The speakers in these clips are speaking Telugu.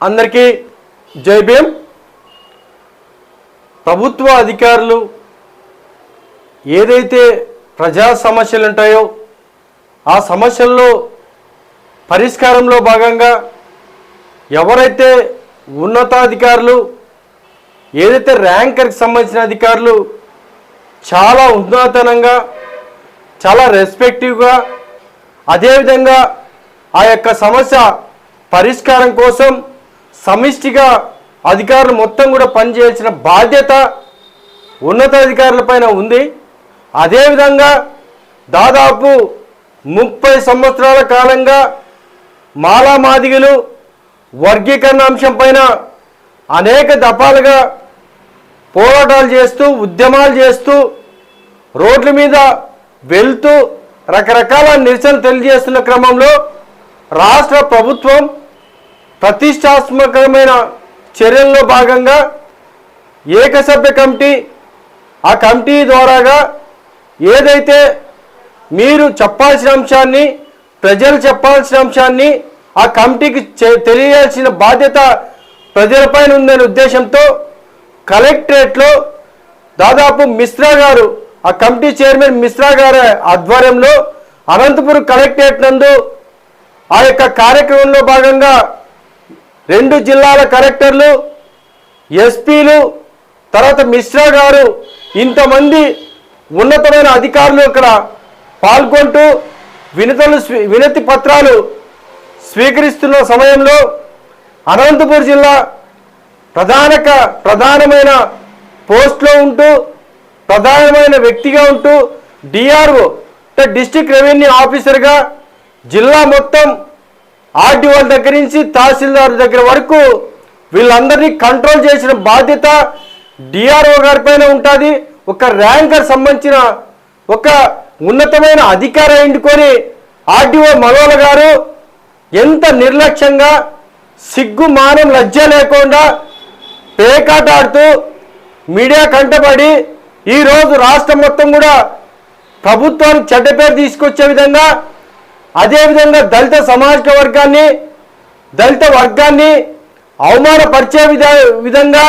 అందరికీ జై భీం ప్రభుత్వ అధికారులు ఏదైతే ప్రజా సమస్యలు ఉంటాయో ఆ సమస్యల్లో పరిష్కారంలో భాగంగా ఎవరైతే ఉన్నతాధికారులు ఏదైతే ర్యాంకర్కి సంబంధించిన అధికారులు చాలా ఉన్నతనంగా చాలా రెస్పెక్టివ్గా అదేవిధంగా ఆ యొక్క సమస్య పరిష్కారం కోసం సమిష్టిగా అధికారులు మొత్తం కూడా పనిచేయాల్సిన బాధ్యత ఉన్నతాధికారులపైన ఉంది. అదేవిధంగా దాదాపు ముప్పై సంవత్సరాల కాలంగా మాలామాదిగలు వర్గీకరణ అంశంపైన అనేక దఫాలుగా పోరాటాలు చేస్తూ ఉద్యమాలు చేస్తూ రోడ్ల మీద వెళ్తూ రకరకాల నిరసనలు తెలియజేస్తున్న క్రమంలో రాష్ట్ర ప్రభుత్వం ప్రతిష్టాత్మకమైన చర్యల్లో భాగంగా ఏకసభ్య కమిటీ ఆ కమిటీ ద్వారాగా ఏదైతే మీరు చెప్పాల్సిన అంశాన్ని ప్రజలు చెప్పాల్సిన అంశాన్ని ఆ కమిటీకి తెలియాల్సిన బాధ్యత ప్రజలపైన ఉందనే ఉద్దేశంతో కలెక్టరేట్లో దాదాపు మిశ్రా గారు ఆ కమిటీ చైర్మన్ మిశ్రా గారి ఆధ్వర్యంలో అనంతపురం కలెక్టరేట్ నందు ఆ యొక్క కార్యక్రమంలో భాగంగా రెండు జిల్లాల కలెక్టర్లు ఎస్పీలు తర్వాత మిశ్రా గారు ఇంతమంది ఉన్నతమైన అధికారులు ఇక్కడ పాల్గొంటూ వినతులు వినతి పత్రాలు స్వీకరిస్తున్న సమయంలో అనంతపూర్ జిల్లా ప్రధానక ప్రధానమైన పోస్ట్లో ఉంటూ ప్రధానమైన వ్యక్తిగా ఉంటూ డిఆర్ఓ అంటే డిస్టిక్ రెవెన్యూ ఆఫీసర్గా జిల్లా మొత్తం ఆర్డీఓ దగ్గర నుంచి తహసీల్దార్ దగ్గర వరకు వీళ్ళందరినీ కంట్రోల్ చేసిన బాధ్యత డిఆర్ఓ గారి పైన ఉంటుంది. ఒక ర్యాంకర్ సంబంధించిన ఒక ఉన్నతమైన అధికార ఎండుకొని ఆర్డీఓ మనోల గారు ఎంత నిర్లక్ష్యంగా సిగ్గు మానం లజ్జ లేకుండా పేకాట ఆడుతూ మీడియా కంటపడి ఈరోజు రాష్ట్రం మొత్తం కూడా ప్రభుత్వానికి చెడ్డ పేరు తీసుకొచ్చే విధంగా అదేవిధంగా దళిత సమాజిక వర్గాన్ని దళిత వర్గాన్ని అవమానపరిచే విధ విధంగా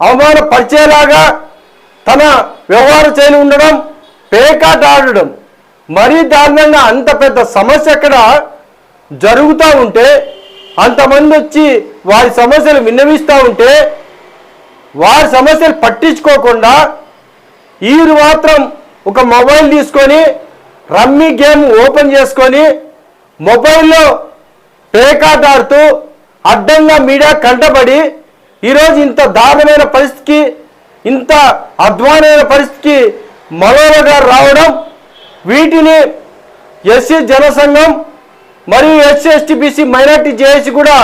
అవమానపరిచేలాగా తన వ్యవహార చేయని ఉండడం పేకాట ఆడడం మరీ దారుణంగా అంత పెద్ద సమస్య అక్కడ జరుగుతూ ఉంటే అంతమంది వచ్చి వారి సమస్యలు విన్నవిస్తూ ఉంటే వారి సమస్యలు పట్టించుకోకుండా వీరు మాత్రం ఒక మొబైల్ తీసుకొని రమ్మీ గేమ్ ఓపెన్ చేసుకొని మొబైల్లో పేకాట్ ఆడుతూ అడ్డంగా మీడియా కంటపడి ఈరోజు ఇంత దారుణమైన పరిస్థితికి ఇంత అధ్వానమైన పరిస్థితికి మరోగా గారు రావడం వీటిని ఎస్సీ జనసంఘం మరియు ఎస్సీ ఎస్టీబీసీ మైనార్టీ జేఏసీ కూడా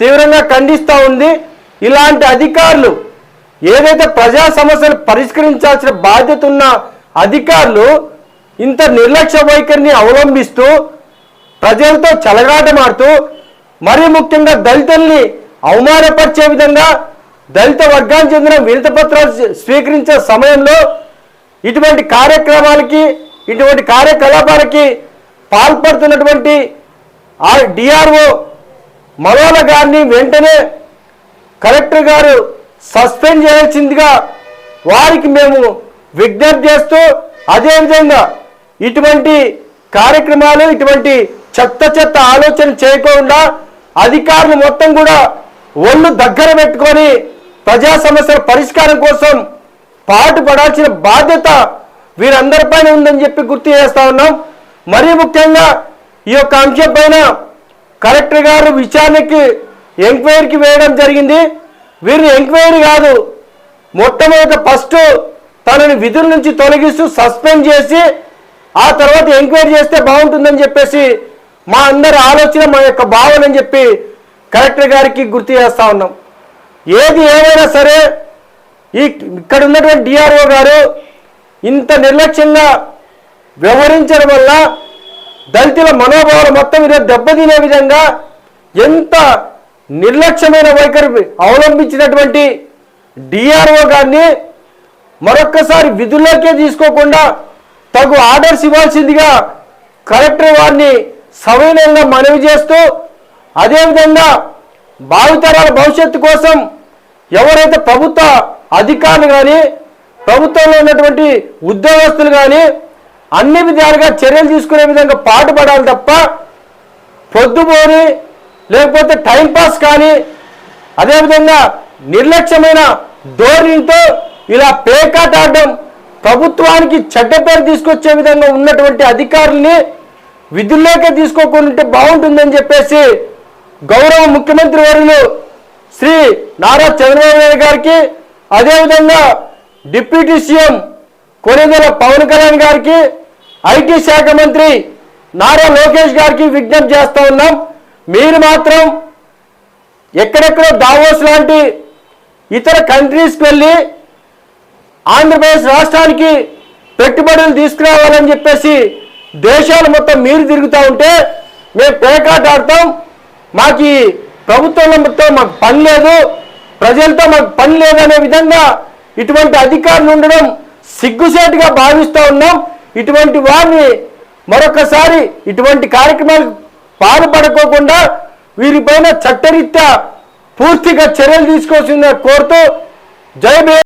తీవ్రంగా ఖండిస్తూ ఉంది. ఇలాంటి అధికారులు ఏదైతే ప్రజా సమస్యలు పరిష్కరించాల్సిన బాధ్యత ఉన్న అధికారులు ఇంత నిర్లక్ష్య వైఖరిని అవలంబిస్తూ ప్రజలతో చెలగాటమాడుతూ మరీ ముఖ్యంగా దళితుల్ని అవమానపరిచే విధంగా దళిత వర్గానికి చెందిన వినత పత్రాలు స్వీకరించే సమయంలో ఇటువంటి కార్యక్రమాలకి ఇటువంటి కార్యకలాపాలకి పాల్పడుతున్నటువంటి ఆ డిఆర్ఓ మలోల గారిని వెంటనే కలెక్టర్ గారు సస్పెండ్ చేయాల్సిందిగా వారికి మేము విజ్ఞప్తి చేస్తూ అదేవిధంగా ఇటువంటి కార్యక్రమాలు ఇటువంటి చెత్త చెత్త ఆలోచన చేయకుండా అధికారులు మొత్తం కూడా ఒళ్ళు దగ్గర పెట్టుకొని ప్రజా సమస్యల పరిష్కారం కోసం పాటుపడాల్సిన బాధ్యత వీరందరిపైన ఉందని చెప్పి గుర్తు చేస్తా ఉన్నాం. మరీ ముఖ్యంగా ఈ యొక్క అంశం పైన కలెక్టర్ గారు విచారణకి ఎంక్వైరీకి వేయడం జరిగింది. వీరిని ఎంక్వైరీ కాదు మొట్టమొదట ఫస్ట్ తనని విధుల నుంచి తొలగిస్తూ సస్పెండ్ చేసి ఆ తర్వాత ఎంక్వైరీ చేస్తే బాగుంటుందని చెప్పేసి మా అందరి ఆలోచన మా యొక్క భావన అని చెప్పి కలెక్టర్ గారికి గుర్తు చేస్తా ఉన్నాం. ఏది ఏమైనా సరే ఈ ఇక్కడ ఉన్నటువంటి డిఆర్ఓ గారు ఇంత నిర్లక్ష్యంగా వ్యవహరించడం వల్ల దళితుల మనోభావాలు మొత్తం ఈరోజు దెబ్బతినే విధంగా ఎంత నిర్లక్ష్యమైన వైఖరి అవలంబించినటువంటి డిఆర్ఓ గారిని మరొక్కసారి విధుల్లోకే తీసుకోకుండా తగు ఆర్డర్స్ ఇవ్వాల్సిందిగా కలెక్టర్ వారిని సవినయంగా మనవి చేస్తూ అదేవిధంగా భావితరాల భవిష్యత్తు కోసం ఎవరైతే ప్రభుత్వ అధికారులు కానీ ప్రభుత్వంలో ఉన్నటువంటి ఉద్యోగస్తులు కానీ అన్ని విధాలుగా చర్యలు తీసుకునే విధంగా పాటుపడాలి తప్ప పొద్దుపోని లేకపోతే టైంపాస్ కానీ అదేవిధంగా నిర్లక్ష్యమైన ధోరణితో ఇలా పేకాట ఆడడం ప్రభుత్వానికి చెడ్డ పేరు తీసుకొచ్చే విధంగా ఉన్నటువంటి అధికారుల్ని విధుల్లోకి తీసుకోకుండా ఉంటే బాగుంటుందని చెప్పేసి గౌరవ ముఖ్యమంత్రి వర్యులు శ్రీ నారా చంద్రబాబు నాయుడు గారికి అదేవిధంగా డిప్యూటీ సీఎం కొనిదెల పవన్ కళ్యాణ్ గారికి ఐటీ శాఖ మంత్రి నారా లోకేష్ గారికి విజ్ఞప్తి చేస్తూ ఉన్నాం. మీరు మాత్రం ఎక్కడెక్కడో దావోస్ లాంటి ఇతర కంట్రీస్కి వెళ్ళి ఆంధ్రప్రదేశ్ రాష్ట్రానికి పెట్టుబడులు తీసుకురావాలని చెప్పేసి దేశాలు మొత్తం మీరు తిరుగుతూ ఉంటే మేము పేకాట ఆడతాం మాకు ఈ ప్రభుత్వంలో మొత్తం మాకు పని లేదు. ప్రజలతో మాకు పని లేదనే విధంగా ఇటువంటి అధికారులు ఉండడం సిగ్గుసేటుగా భావిస్తూ ఉన్నాం. ఇటువంటి వారిని మరొకసారి ఇటువంటి కార్యక్రమాలు పాల్పడుకోకుండా వీరిపైన చట్టరీత్యా పూర్తిగా చర్యలు తీసుకోవాల్సిందని కోరుతూ జై